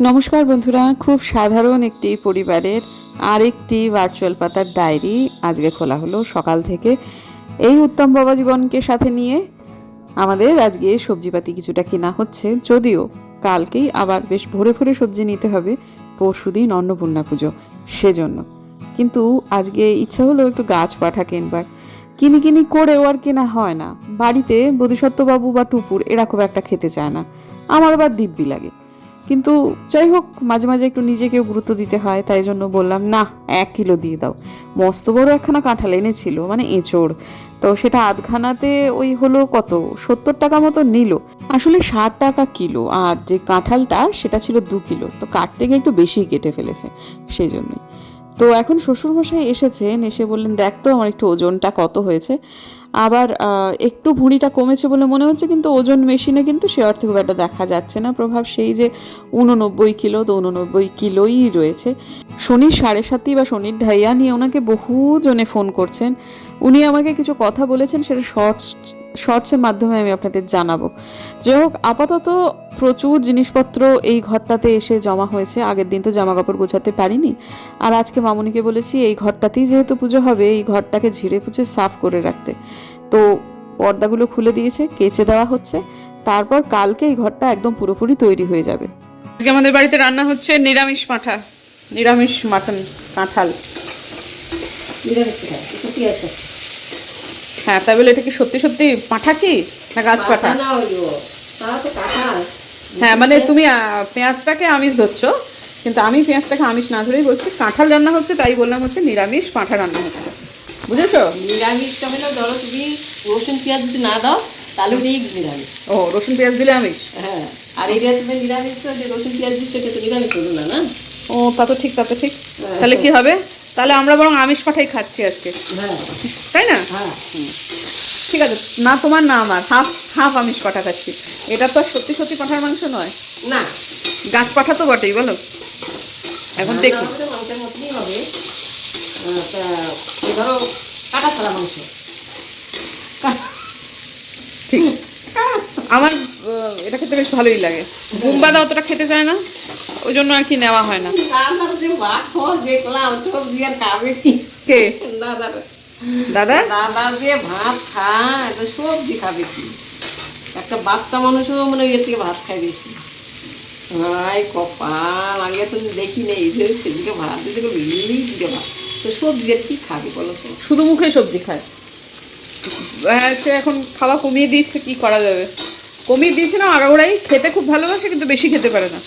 নমস্কার বন্ধুরা, খুব সাধারণ একটি পরিবারের আরেকটি ভার্চুয়াল পাতার ডায়েরি আজকে খোলা হলো সকাল থেকে। এই উত্তম বাবা জীবনকে সাথে নিয়ে আমাদের আজকে সবজিপাতি কিছুটা কেনা হচ্ছে। যদিও কালকেই আবার বেশ ভোরে ভোরে সবজি নিতে হবে পরশুদিন অন্নপূর্ণা পুজো সেজন্য। কিন্তু আজকে ইচ্ছা হলো একটু গাছ পাঠা কিনবার। কিনি কিনি করেও আর কেনা হয় না। বাড়িতে বোধিসত্ত্ববাবু বা টুপুর এরা খুব একটা খেতে চায় না। আমার আবার দিব্যি লাগে। কিন্তু যাই হোক, মাঝে মাঝে একটু নিজেকেও গুরুত্ব দিতে হয়, তাই জন্য বললাম, না, এক কিলো দিয়ে দাও। মস্ত বড় একখানা কাঁঠাল এনেছিল মানে এঁচড়। তো সেটা আধখানাতে ওই হলো কত? সত্তর টাকা মতো নিল। আসলে ষাট টাকা কিলো, আর যে কাঁঠালটা সেটা ছিল দু কিলো। তো কাটতে গিয়ে একটু বেশি কেটে ফেলেছে সেই জন্যই তো এখন শ্বশুরমশাই এসেছেন, এসে বললেন, দেখ তো আমার একটু ওজনটা কত হয়েছে? আবার একটু ভুঁড়িটা কমেছে বলে মনে হচ্ছে, কিন্তু ওজন মেশিনে কিন্তু সে অর্থে খুব একটা দেখা যাচ্ছে না। প্রভাব সেই যে উননব্বই কিলো তো উননব্বই কিলোই রয়েছে। শনির সাড়ে সাতই বা শনির ঢাইয়া নিয়ে ওনাকে বহুজনে ফোন করছেন। উনি আমাকে কিছু কথা বলেছেন, সেটা শর্টস শর্টসের মাধ্যমে আমি আপনাদের জানাব। যাই হোক আপাতত প্রচুর জিনিসপত্র এই ঘরটাতে এসে জমা হয়েছে। আগের দিন তো জামা কাপড় গোছাতে পারিনি। আর আজকে মামুনিকে বলেছি এই ঘরটাতেই যেহেতু পুজো হবে এই ঘরটাকে ঝিরে পুছে সাফ করে রাখতে। তো পর্দাগুলো খুলে দিয়েছে কেচে দেওয়া হচ্ছে। তারপর কালকে এই ঘরটা একদম পুরোপুরি তৈরি হয়ে যাবে। আজকে আমাদের বাড়িতে রান্না হচ্ছে নিরামিষ পাঁঠা নিরামিষ মাটন কাঁঠাল। হ্যাঁ তাই বলে এটা কি সত্যি সত্যি পাঁঠা কি? না গাছ পাঁঠা হ্যাঁ মানে তুমি পেঁয়াজটাকে আমিষ ধরছো কিন্তু আমি পেঁয়াজটাকে আমিষ না ধরেই বলছি কাঁঠাল রান্না হচ্ছে তাই বললাম হচ্ছে নিরামিষ পাঁঠা রান্না হচ্ছে। বুঝেছ? নিরামিষটা হলে ধরো তুমি রসুন পেঁয়াজ যদি না দাও তাহলে ওটাই নিরামিষ। ও রসুন পেঁয়াজ দিলে আমিষ? হ্যাঁ আর এই নিরামিষ তো যে রসুন পেঁয়াজ দিচ্ছে এটা তো নিরামিষ হলো না। না ও তা তো ঠিক তা তো ঠিক। তাহলে কি হবে? তাহলে আমরা বরং আমিষ পাঠাই খাচ্ছি আজকে। হ্যাঁ। তাই না? হ্যাঁ। ঠিক আছে না তোমার না আমার হাফ হাফ আমিষ পাঠা খাচ্ছি। এটা তো সত্যি সত্যি পাঠার মাংস নয়। না। গাছ পাঠা তো বটেই বলো। এখন দেখি। মাংসের মতনই হবে আহ, তা এই ধরো কাটা ছাড়া মাংস। ঠিক। আমার এটা খেতে বেশ ভালোই লাগে। বুম্বাদা অতটা খেতে চায় না। ওই জন্য আর কি নেওয়া হয় না। কি? দাদা? দাদা যে ভাত খায় সবজি খাবে কি? একটা বাচ্চা মানুষও মানে এর থেকে ভাত খায় বেশি। ভাই কপাল আগে তো দেখি নেই যে সেদিকে ভাত দিতে বিলি দিকে ভাত। তো সবজি আর কি খাবে বলো শুধু মুখে সবজি খায়। হ্যাঁ সে এখন খাওয়া কমিয়ে দিয়েছে কি করা যাবে? কমিয়ে দিয়েছে না আগাগোড়াই খেতে খুব ভালোবাসে কিন্তু বেশি খেতে পারে না।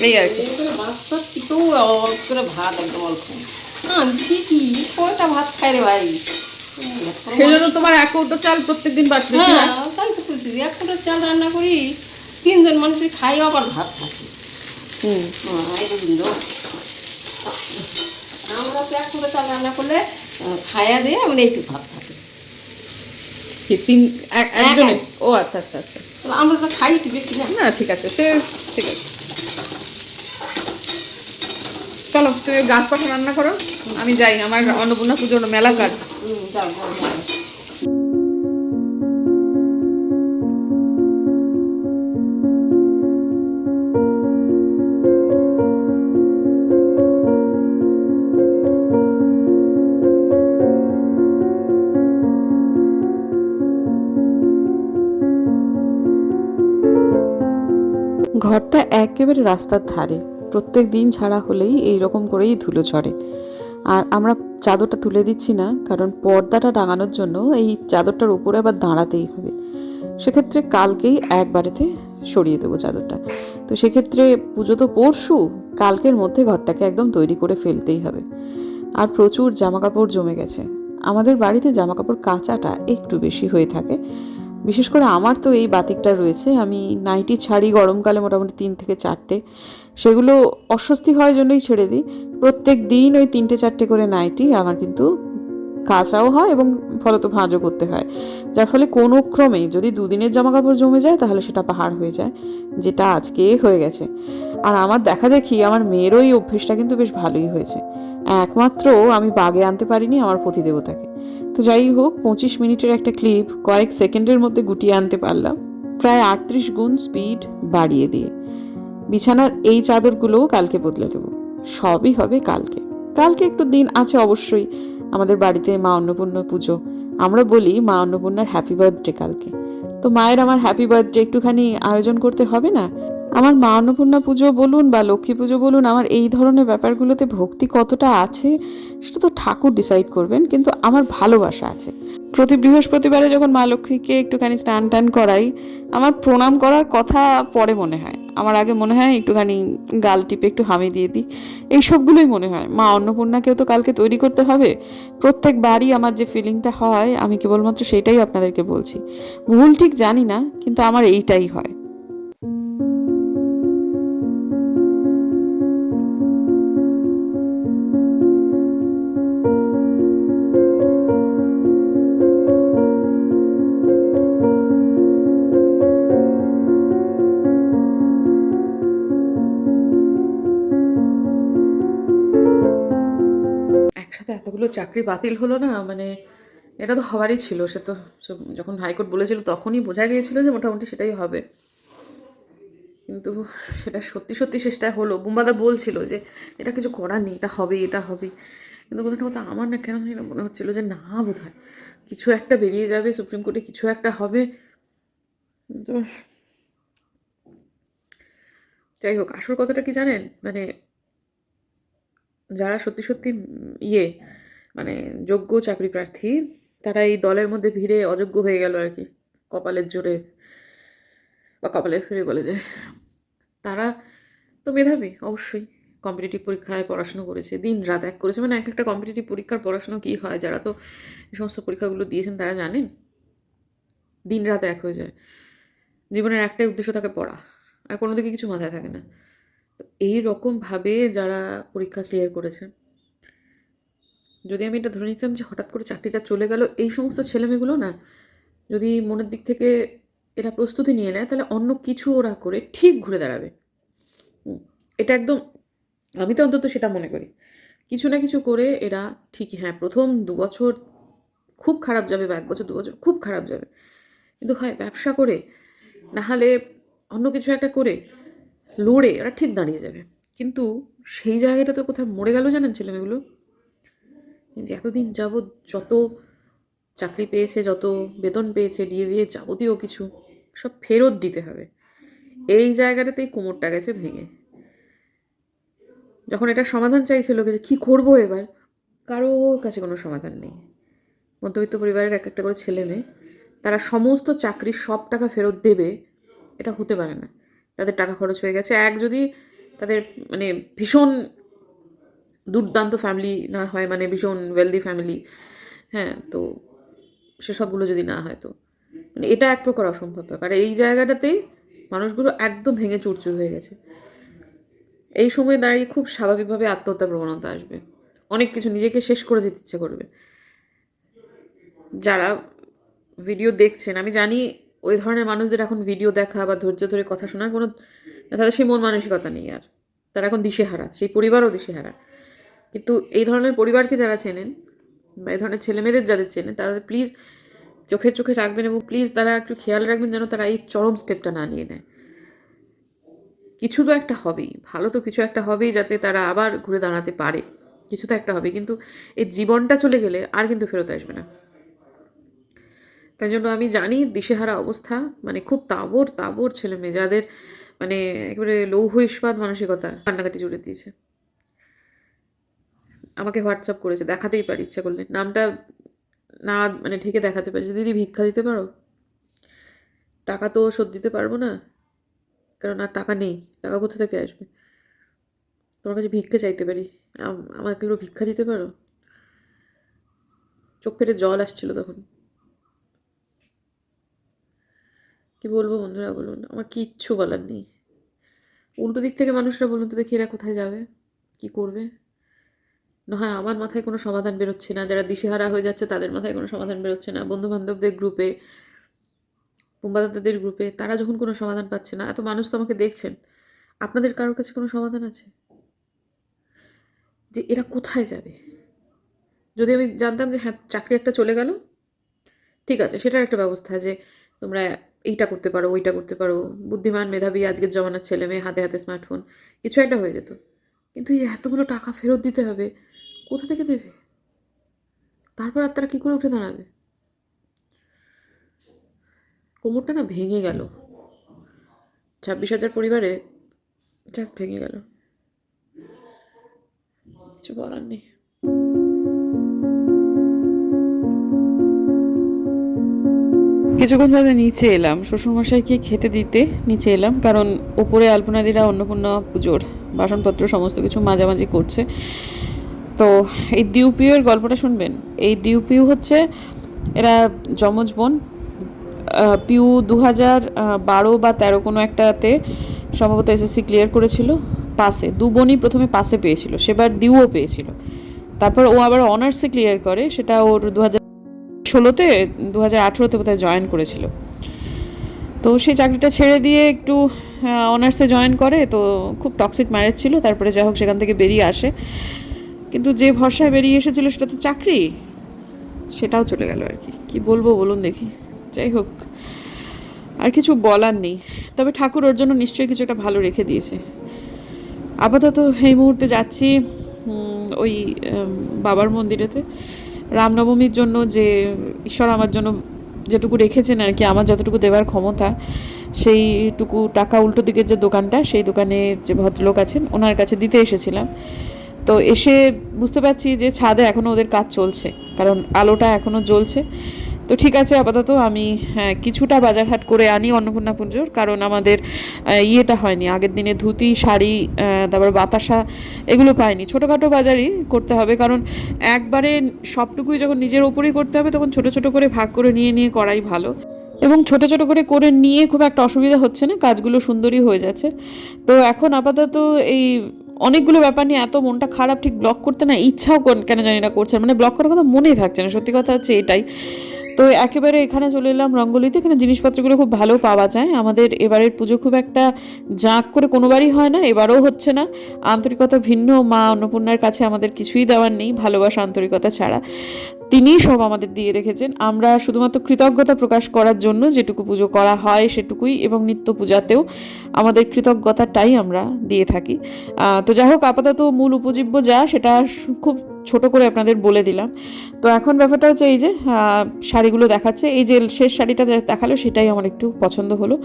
এই আর কি। করে বাচ্চা কিন্তু অল্প করে ভাত একদম অল্প। আমি কি কয়টা ভাত খায় রে ভাই? সেই জন্য তোমার এক কৌটো চাল প্রত্যেক দিন বেশি হ্যাঁ তাই তো খুশি এক ফুটো চাল রান্না করি তিনজন মানুষের খাই আবার ভাত থাকে হুম। আমরা তো এক ফুটো চাল রান্না করলে খায়া দিয়ে মানে একটু ভাত থাকে তিন এক- একজনে এক। ও আচ্ছা আচ্ছা আচ্ছা। তাহলে আমরা তো খাই একটু বেশি না ঠিক আছে সে ঠিক আছে। চলো, তুমি গাছ পাখা রান্না করো আমি যাই, আমার অন্নপূর্ণা পুজোর মেলা কাজ। ঘরটা একেবারে রাস্তার ধারে প্রত্যেক দিন ছাড়া হলেই এই রকম করেই ধুলো ঝরে। আর আমরা চাদরটা তুলে দিচ্ছি না, কারণ পর্দাটা টাঙানোর জন্য এই চাদরটার উপরে আবার দাঁড়াতেই হবে। সেক্ষেত্রে কালকেই একবারেতে সরিয়ে দেবো চাদরটা। তো সেক্ষেত্রে পুজো তো পরশু, কালকের মধ্যে ঘরটাকে একদম তৈরি করে ফেলতেই হবে। আর প্রচুর জামা কাপড় জমে গেছে। আমাদের বাড়িতে জামা কাপড় কাঁচাটা একটু বেশি হয়ে থাকে। বিশেষ করে আমার তো এই বাতিকটা রয়েছে। আমি নাইটি ছাড়ি গরমকালে মোটামুটি তিন থেকে চারটে। সেগুলো অস্বস্তি হওয়ার জন্যই ছেড়ে দিই। প্রত্যেক দিন ওই তিনটে চারটে করে নাইটি আমার কিন্তু কাঁচাও হয় এবং ফলত ভাঁজও করতে হয়। যার ফলে কোনো ক্রমে যদি দুদিনের জামা কাপড় জমে যায় তাহলে সেটা পাহাড় হয়ে যায়, যেটা আজকে হয়ে গেছে। আর আমার দেখা দেখি আমার মেয়েরও এই অভ্যেসটা কিন্তু বেশ ভালোই হয়েছে। একমাত্র আমি বাগে আনতে পারিনি আমার পতিদেবতাকে তো যাই হোক, পঁচিশ মিনিটের একটা ক্লিপ, কয়েক সেকেন্ডের মধ্যে গুটিয়ে আনতে পারলাম। প্রায় আটত্রিশ গুণ স্পিড বাড়িয়ে দিয়ে। বিছানার এই চাদরগুলোও কালকে বদলে দেবো। সবই হবে কালকে। কালকে একটু দিন আছে অবশ্যই। আমাদের বাড়িতে মা অন্নপূর্ণা পুজো। আমরা বলি মা অন্নপূর্ণার হ্যাপি বার্থডে কালকে। তো মায়ের আমার হ্যাপি বার্থডে একটুখানি আয়োজন করতে হবে না? আমার মা অন্নপূর্ণা পুজো বলুন বা লক্ষ্মী পুজো বলুন, আমার এই ধরনের ব্যাপারগুলোতে ভক্তি কতটা আছে সেটা তো ঠাকুর ডিসাইড করবেন, কিন্তু আমার ভালোবাসা আছে। প্রতি বৃহস্পতিবারে যখন মা লক্ষ্মীকে একটুখানি স্নান টান করাই, আমার প্রণাম করার কথা পরে মনে হয়। আমার আগে মনে হয় একটুখানি গাল টিপে একটু হামি দিয়ে দিই। এই সবগুলোই মনে হয়। মা অন্নপূর্ণাকেও তো কালকে তৈরি করতে হবে। প্রত্যেকবারই আমার যে ফিলিংটা হয়, আমি কেবলমাত্র সেটাই আপনাদেরকে বলছি। ভুল ঠিক জানি না, কিন্তু আমার এইটাই হয়। একসাথে এতগুলো চাকরি বাতিল হলো না মানে এটা তো হওয়ারই ছিল। সে তো যখন হাইকোর্ট বলেছিল তখনই বোঝা গিয়েছিল যে মোটামুটি সেটাই হবে। কিন্তু সেটা সত্যি সত্যি শেষটা হলো। বুম্বাদা বলছিল যে এটা কিছু করার নেই, এটা হবে এটা হবে। কিন্তু কোথাও না কোথাও আমার না কেন জানি মনে হচ্ছিল যে না বোধ হয় কিছু একটা বেরিয়ে যাবে, সুপ্রিম কোর্টে কিছু একটা হবে। কিন্তু যাই হোক আসল কথাটা কি জানেন? মানে যারা সত্যি সত্যি ইয়ে মানে যোগ্য চাকরি প্রার্থী, তারা এই দলের মধ্যে ভিড়ে অযোগ্য হয়ে গেল আর কি। কপালের জোরে বা কপালে ফিরে বলে যে তারা তো মেধাবী, অবশ্যই। কম্পিটিটিভ পরীক্ষায় পড়াশুনো করেছে, দিন রাত এক করেছে। মানে এক একটা কম্পিটিটিভ পরীক্ষার পড়াশুনো কী হয়? যারা তো এই সমস্ত পরীক্ষাগুলো দিয়েছেন, তারা জানেন? দিন রাত এক হয়ে যায়। জীবনের একটাই উদ্দেশ্য থাকে পড়া। আর কোনো দিকে কিছু মাথায় থাকে না। এই রকমভাবে যারা পরীক্ষা ক্লিয়ার করেছে। যদি আমি এটা ধরে নিতাম যে হঠাৎ করে চাকরিটা চলে গেল, এই সমস্ত ছেলেমেয়েগুলো না যদি মনের দিক থেকে এরা প্রস্তুতি নিয়ে নেয়, তাহলে অন্য কিছু ওরা করে ঠিক ঘুরে দাঁড়াবে। এটা একদম আমি তো অন্তত সেটা মনে করি। কিছু না কিছু করে এরা ঠিকই হ্যাঁ প্রথম দু বছর খুব খারাপ যাবে বা এক বছর, দু বছর খুব খারাপ যাবে। কিন্তু হয় ব্যবসা করে, না হলে অন্য কিছু একটা করে লড়ে ওরা ঠিক দাঁড়িয়ে যাবে। কিন্তু সেই জায়গাটা তো কোথায় মরে গেল জানেন ছেলেমেয়েগুলো যে এতদিন যাবৎ যত চাকরি পেয়েছে, যত বেতন পেয়েছে ডিএ দিয়ে যাবতীয় কিছু, সব ফেরত দিতে হবে। এই জায়গাটাতেই কোমরটা গেছে ভেঙে। যখন এটা সমাধান চাইছিল যে কী করব এবার, কারোর কাছে কোনো সমাধান নেই। মধ্যবিত্ত পরিবারের এক একটা করে ছেলে মেয়ে, তারা সমস্ত চাকরির সব টাকা ফেরত দেবে, এটা হতে পারে না। তাদের টাকা খরচ হয়ে গেছে। এক যদি তাদের মানে ভীষণ দুর্দান্ত ফ্যামিলি না হয় মানে ভীষণ ওয়েলদি ফ্যামিলি হ্যাঁ তো সেসবগুলো যদি না হয় তো। মানে এটা এক প্রকার অসম্ভব ব্যাপার। এই জায়গাটাতেই মানুষগুলো একদম ভেঙে চুরচুর হয়ে গেছে। এই সময় দাঁড়িয়ে খুব স্বাভাবিকভাবে আত্মহত্যা প্রবণতা আসবে। অনেক কিছু নিজেকে শেষ করে দিতে ইচ্ছে করবে। যারা ভিডিও দেখছেন, আমি জানি ওই ধরনের মানুষদের এখন ভিডিও দেখা বা ধৈর্য ধরে কথা শোনার কোনো, তাদের সেই মন মানসিকতা নেই আর। তারা এখন দিশেহারা, সেই পরিবারও দিশেহারা। কিন্তু এই ধরনের পরিবারকে যারা চেনেন বা এই ধরনের ছেলেমেয়েদের যাদের চেনেন তাদের প্লিজ চোখে চোখে রাখবেন এবং প্লিজ তারা একটু খেয়াল রাখবেন যেন তারা এই চরম স্টেপটা না নিয়ে নেয়। কিছু তো একটা হবেই, ভালো তো কিছু একটা হবেই যাতে তারা আবার ঘুরে দাঁড়াতে পারে। কিছু তো একটা হবে, কিন্তু এই জীবনটা চলে গেলে আর কিন্তু ফেরত আসবে না। তাই জন্য আমি জানি দিশেহারা অবস্থা মানে খুব তাবর তাবর ছেলে মেয়ে, যাদের মানে একেবারে লৌহ ইস্পাত মানসিকতা কান্নাকাটি জুড়ে দিয়েছে। আমাকে হোয়াটসঅ্যাপ করেছে, দেখাতেই পারি, ইচ্ছা করলে। নামটা না মানে ঢেকে দেখাতে পারি। দিদি ভিক্ষা দিতে পারো? টাকা তো শোধ দিতে পারব না, কারণ আর টাকা নেই। টাকা কোথা থেকে আসবে? তোমার কাছে ভিক্ষা চাইতে পারি। আম- আমাকে একটু ভিক্ষা দিতে পারো? চোখ ফেটে জল আসছিল তখন। কি বলব বন্ধুরা বলুন আমার কিচ্ছু বলার নেই। উল্টো দিক থেকে মানুষরা বলুন তো দেখি এরা কোথায় যাবে, কি করবে। না হয় আমার মাথায় কোনো সমাধান বেরোচ্ছে না, যারা দিশেহারা হয়ে যাচ্ছে তাদের মাথায় কোনো সমাধান বেরোচ্ছে না। বন্ধু বান্ধবদের গ্রুপে কুম্বাদাতাদের গ্রুপে তারা যখন কোনো সমাধান পাচ্ছে না, এত মানুষ তো আমাকে দেখছেন। আপনাদের কারোর কাছে কোনো সমাধান আছে? যে এরা কোথায় যাবে? যদি আমি জানতাম যে হ্যাঁ চাকরি একটা চলে গেল, ঠিক আছে, সেটার একটা ব্যবস্থা যে তোমরা এইটা করতে পারো, ওইটা করতে পারো। বুদ্ধিমান মেধাবী আজকের জমানার ছেলে মেয়ে, হাতে হাতে স্মার্টফোন কিছু একটা হয়ে যেত। কিন্তু এই এতগুলো টাকা ফেরত দিতে হবে, কোথা থেকে দেবে? তারপর আর তারা কী করে উঠে দাঁড়াবে? কোমরটা না ভেঙে গেল। ছাব্বিশ হাজার পরিবারে জাস্ট ভেঙে গেল। কিছু বলার নেই। কিছুক্ষণ বাদে নিচে এলাম। শ্বশুরমশাইকে খেতে দিতে? নিচে এলাম, কারণ ওপরে আলপনাদিরা অন্নপূর্ণা পুজোর বাসনপত্র, সমস্ত কিছু মাঝামাঝি করছে। তো এই দিউপিউয়ের গল্পটা শুনবেন? এই দিউপিউ হচ্ছে, এরা যমজ বোন। পিউ দু হাজার বারো বা তেরো কোনো একটাতে সম্ভবত এসএসসি ক্লিয়ার করেছিল, পাসে। দু বোনই প্রথমে পাসে পেয়েছিল, সেবার দিউও পেয়েছিল। তারপর ও আবার অনার্সে ক্লিয়ার করে, সেটা ওর দু হাজার ষোলোতে দু হাজার আঠেরোতে বোধহয় জয়েন করেছিল। তো সেই চাকরিটা ছেড়ে দিয়ে একটু অনার্সে জয়েন করে, তো খুব টক্সিক ম্যারেজ ছিল, তারপরে যাই হোক সেখান থেকে বেরিয়ে আসে। কিন্তু যে ভরসায় বেরিয়ে এসেছিল সেটা তো চাকরি, সেটাও চলে গেল আর কি। কি বলব বলুন দেখি। যাই হোক, আর কিছু বলার নেই। তবে ঠাকুর ওর জন্য নিশ্চয়ই কিছু একটা ভালো রেখে দিয়েছে। আপাতত এই মুহূর্তে যাচ্ছি ওই বাবার মন্দিরেতে। রামনবমীর জন্য যে ঈশ্বর আমার জন্য যেটুকু রেখেছেন আর কি, আমার যতটুকু দেওয়ার ক্ষমতা, সেইটুকু টাকা উল্টো দিকের যে দোকানটা, সেই দোকানের যে ভদ্রলোক আছেন, ওনার কাছে দিতে এসেছিলাম। তো এসে বুঝতে পারছি যে ছাদে এখনও ওদের কাজ চলছে, কারণ আলোটা এখনও জ্বলছে। তো ঠিক আছে আপাতত আমি হ্যাঁ, কিছুটা বাজারহাট করে আনি অন্নপূর্ণা পুজোর কারণ আমাদের ইয়েটা হয়নি। আগের দিনে ধুতি শাড়ি তারপর বাতাসা এগুলো পাইনি। ছোটোখাটো বাজারই করতে হবে কারণ একবারে সবটুকুই যখন নিজের ওপরেই করতে হবে তখন ছোট ছোট করে ভাগ করে নিয়ে নিয়ে করাই ভালো। এবং ছোট ছোট করে করে নিয়ে খুব একটা অসুবিধা হচ্ছে না কাজগুলো সুন্দরই হয়ে যাচ্ছে। তো এখন আপাতত এই অনেকগুলো ব্যাপার নিয়ে এত মনটা খারাপ ঠিক ব্লক করতে না ইচ্ছাও কেন জানি না করছে মানে ব্লক করার কথা মনেই থাকছে না। সত্যি কথা হচ্ছে এটাই। তো একেবারে এখানে চলে এলাম রঙ্গলিতে। এখানে জিনিসপত্রগুলো খুব ভালো পাওয়া যায়। আমাদের এবারের পুজো খুব একটা জাঁক করে কোনোবারই হয় না, এবারও হচ্ছে না। আন্তরিকতা ভিন্ন, মা অন্নপূর্ণার কাছে আমাদের কিছুই দেওয়ার নেই, ভালোবাসা আন্তরিকতা ছাড়া। তিনিই সব আমাদের দিয়ে রেখেছেন। আমরা শুধুমাত্র কৃতজ্ঞতা প্রকাশ করার জন্য যেটুকু পুজো করা হয় সেটুকুই এবং নিত্য পূজাতেও আমাদের কৃতজ্ঞতাটাই আমরা দিয়ে থাকি। তো যাই হোক, আপাতত মূল উপজীব্য যা সেটা খুব ছোট করে আপনাদের বলে দিলাম। তো এখন ব্যাপারটা হচ্ছে এই যে শাড়িগুলো দেখাচ্ছে। এই যে শেষ শাড়িটা দেখাল সেটাই আমার একটু পছন্দ হলো।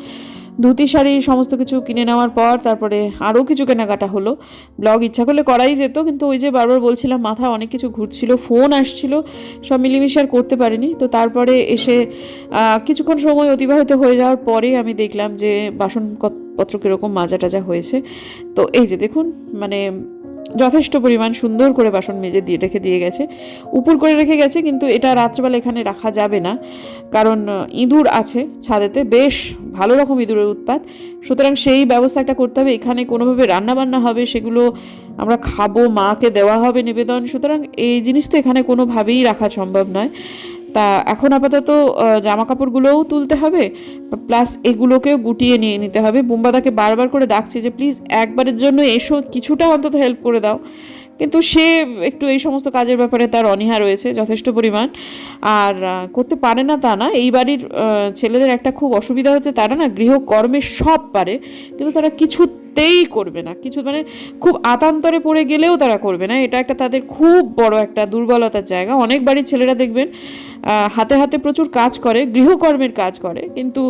ধুতি শাড়ি, সমস্ত কিছু কিনে নেওয়ার পর তারপরে আরও কিছু কেনাকাটা হলো। ব্লগ ইচ্ছা করলে করাই যেত, কিন্তু ওই যে বারবার বলছিলাম, মাথায় অনেক কিছু ঘুরছিল, ফোন আসছিল, সব মিলেমিশে আর করতে পারিনি। তো তারপরে এসে কিছুক্ষণ সময় অতিবাহিত হয়ে যাওয়ার পরে আমি দেখলাম যে বাসন পত্র কীরকম মাজা টাজা হয়েছে। তো এই যে দেখুন মানে যথেষ্ট পরিমাণ সুন্দর করে বাসন মেজে দিয়ে রেখে দিয়ে গেছে। উপর করে রেখে গেছে, কিন্তু এটা রাত্রেবেলা এখানে রাখা যাবে না। কারণ ইঁদুর আছে ছাদেতে, বেশ ভালো রকম ইঁদুরের উৎপাত। সুতরাং সেই ব্যবস্থা একটা করতে হবে। এখানে কোনোভাবে রান্নাবান্না হবে, সেগুলো আমরা খাব, মাকে দেওয়া হবে নিবেদন। সুতরাং এই জিনিস তো এখানে কোনোভাবেই রাখা সম্ভব নয়। তা এখন আপাতত জামা কাপড়গুলোও তুলতে হবে, প্লাস এগুলোকেও গুটিয়ে নিয়ে নিতে হবে। বুম্বাদাকে বারবার করে ডাকছি যে, প্লিজ একবারের জন্য এসো, কিছুটা অন্তত হেল্প করে দাও। কিন্তু সে একটু এই সমস্ত কাজের ব্যাপারে তার অনীহা রয়েছে যথেষ্ট পরিমাণ। আর করতে পারে না তা না, এই বাড়ির ছেলেদের একটা খুব অসুবিধা হচ্ছে, তারা না গৃহকর্মে সব পারে, কিন্তু তারা কিছুতেই করবে না। কিছু মানে খুব আতান্তরে পড়ে গেলেও তারা করবে না। এটা একটা তাদের খুব বড় একটা দুর্বলতার জায়গা। অনেক বাড়ির ছেলেরা দেখবেন হাতে হাতে প্রচুর কাজ করে, গৃহকর্মের কাজ করে, কিন্তু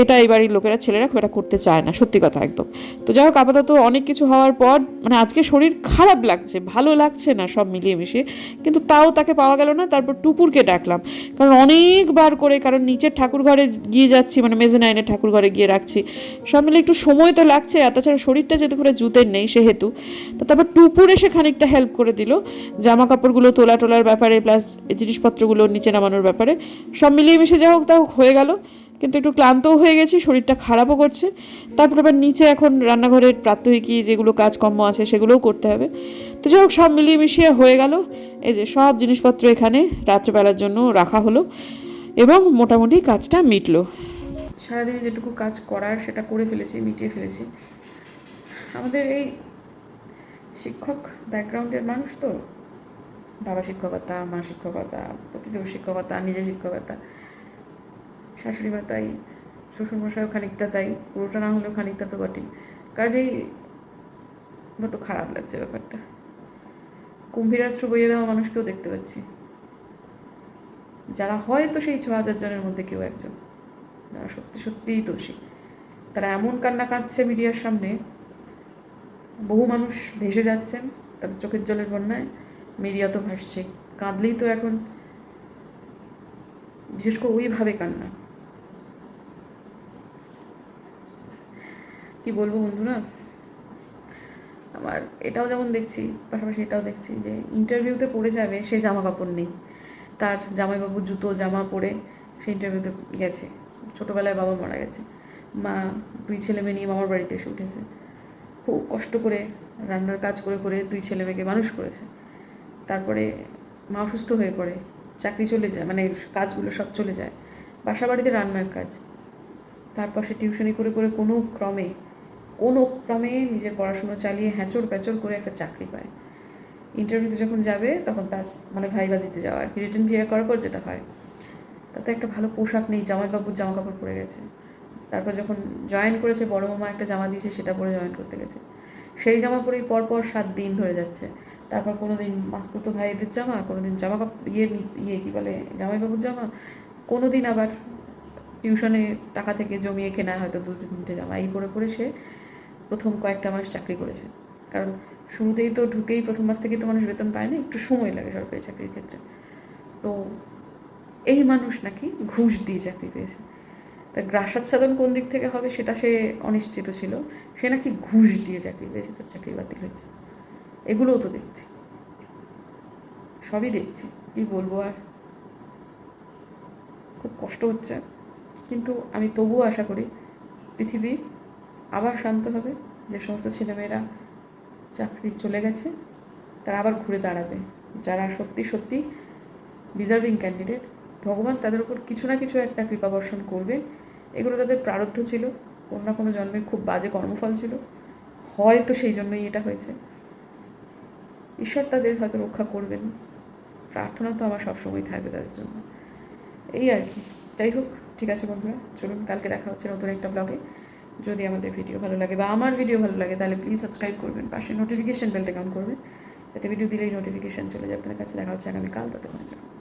এটা এই বাড়ির লোকেরা, ছেলেরা খুব একটা করতে চায় না, সত্যি কথা একদম। তো যাই হোক, আপাতত অনেক কিছু হওয়ার পর মানে আজকে শরীর খারাপ লাগছে, ভালো লাগছে না সব মিলিয়ে মিশিয়ে কিন্তু তাও তাকে পাওয়া গেল না, তারপর টুপুরকে ডাকলাম। কারণ অনেকবার করে, কারণ নিচের ঠাকুর ঘরে গিয়ে যাচ্ছি মানে মেজেনাইনের ঠাকুর ঘরে গিয়ে রাখছি। সব মিলে একটু সময় তো লাগছে, আর তাছাড়া শরীরটা যেহেতু করে জুতের নেই সেহেতু, তো তারপর টুপুর এসে খানিকটা হেল্প করে দিল। জামা কাপড়গুলো তোলা টোলার ব্যাপারে প্লাস জিনিসপত্রগুলো নিচে নামানোর ব্যাপারে। সব মিলিয়ে মিশে যা হোক তা হোক হয়ে গেল। কিন্তু একটু ক্লান্তও হয়ে গেছি, শরীরটা খারাপও করছে। তারপর আবার নিচে এখন রান্নাঘরের প্রাত্যহিকী যেগুলো কাজকর্ম আছে সেগুলোও করতে হবে। তো যাই হোক, সব মিলিয়ে মিশিয়ে হয়ে গেল। এই যে সব জিনিসপত্র এখানে রাত্রেবেলার জন্য রাখা হলো এবং মোটামুটি কাজটা মিটলো। সারাদিনে যেটুকু কাজ করার সেটা করে ফেলেছি, মিটিয়ে ফেলেছি। আমাদের এই শিক্ষক ব্যাকগ্রাউন্ডের মানুষ তো। বাবা শিক্ষকতা, মা শিক্ষকতা প্রতিদেব শিক্ষকতা, নিজে শিক্ষকতা। শাশুড়ি মা তাই, শ্বশুরমশাইও খানিকটা তাই, পুরোটা না হলেও খানিকটা তো বটেই। কাজেই বড্ড খারাপ লাগছে ব্যাপারটা। কুম্ভীরাষ্ট্র বইয়ে দেওয়া মানুষকেও দেখতে পাচ্ছি। যারা হয়তো সেই ছ হাজার জনের মধ্যে কেউ একজন। যারা সত্যি সত্যিই দোষী। তারা এমন কান্না কাঁদছে মিডিয়ার সামনে। বহু মানুষ ভেসে যাচ্ছেন তাদের চোখের জলের বন্যায়। মিডিয়া তো ভাসছে। কাঁদলেই তো এখন, বিশেষ করে ওইভাবে কান্না। কি বলব বন্ধুরা? আমার এটাও যেমন দেখছি, পাশাপাশি এটাও দেখছি যে ইন্টারভিউতে পড়ে যাবে সে জামা কাপড় নেই। তার জামাইবাবু জুতো, জামা পরে সে ইন্টারভিউতে গেছে। ছোটোবেলায় বাবা মারা গেছে। মা, দুই ছেলে মেয়ে নিয়ে মামার বাড়িতে এসে উঠেছে। খুব কষ্ট করে রান্নার কাজ করে করে দুই ছেলে মেয়েকে মানুষ করেছে। তারপরে মা অসুস্থ হয়ে পড়ে, চাকরি চলে যায় মানে কাজগুলো সব চলে যায়। বাসা বাড়িতে রান্নার কাজ। তারপর সে টিউশনি করে করে কোনো ক্রমে কোনো ক্রমে নিজের পড়াশুনো চালিয়ে হ্যাঁচড় প্যাচড় করে একটা চাকরি পায়। ইন্টারভিউতে যখন যাবে, তখন তার মানে ভাইবা দিতে যাওয়া। আর কি রিটার্ন ক্লিয়ার করার পর যেটা হয়, তাতে একটা ভালো পোশাক নেই, জামাইবাবুর জামা কাপড় পরে গেছে। তারপর যখন জয়েন করেছে, বড় মামা একটা জামা দিয়েছে, সেটা পরে জয়েন করতে গেছে। সেই জামা পরেই পরপর সাত দিন ধরে যাচ্ছে। তারপর কোনো দিন মাস্তুতো ভাইদের জামা কোনো দিন জামা ইয়ে ইয়ে কী বলে, জামাইবাবুর জামা কোনো দিন আবার টিউশনে টাকা থেকে জমিয়ে কেনা হয়তো দু তিনটে জামা। এই পরে পরে সে প্রথম কয়েকটা মাস চাকরি করেছে। কারণ শুরুতেই তো ঢুকেই প্রথম মাস থেকেই তো মানুষ বেতন পায় না, একটু সময় লাগে সরকারি চাকরির ক্ষেত্রে। তো এই মানুষ নাকি ঘুষ দিয়ে চাকরি পেয়েছে। তা গ্রাসাচ্ছাদন কোন দিক থেকে হবে সেটা সে অনিশ্চিত ছিল। সে নাকি ঘুষ দিয়ে চাকরি পেয়েছে, তার চাকরি বাতিল হয়েছে। এগুলোও তো দেখছি। সবই দেখছি। কি বলব আর? খুব কষ্ট হচ্ছে। কিন্তু আমি তবুও আশা করি পৃথিবী আবার শান্ত হবে। যে সমস্ত ছেলেমেয়েরা চাকরি চলে গেছে, তারা আবার ঘুরে দাঁড়াবে। যারা সত্যি সত্যি ডিজার্ভিং ক্যান্ডিডেট ভগবান তাদের উপর কিছু না কিছু একটা কৃপা বর্ষণ করবে। এগুলো তাদের প্রারব্ধ ছিল। কোনো না কোনো জন্মে খুব বাজে কর্মফল ছিল। হয়তো সেই জন্যই এটা হয়েছে। ঈশ্বর তাদের হয়তো রক্ষা করবেন। প্রার্থনা তো আমার সবসময় থাকবে তাদের জন্য। এই আর কি। যাই হোক, ঠিক আছে বন্ধুরা, চলুন কালকে দেখা হচ্ছে নতুন একটা ব্লগে যদি আমাদের ভিডিও ভালো লাগে বা আমার ভিডিও ভালো লাগে, তাহলে প্লিজ সাবস্ক্রাইব করবেন। পাশে নোটিফিকেশান বেলটা অন করবেন। যাতে ভিডিও দিলেই নোটিফিকেশান চলে যায়। আপনাদের কাছে দেখা হচ্ছে আগামীকাল, ততক্ষণের জন্য।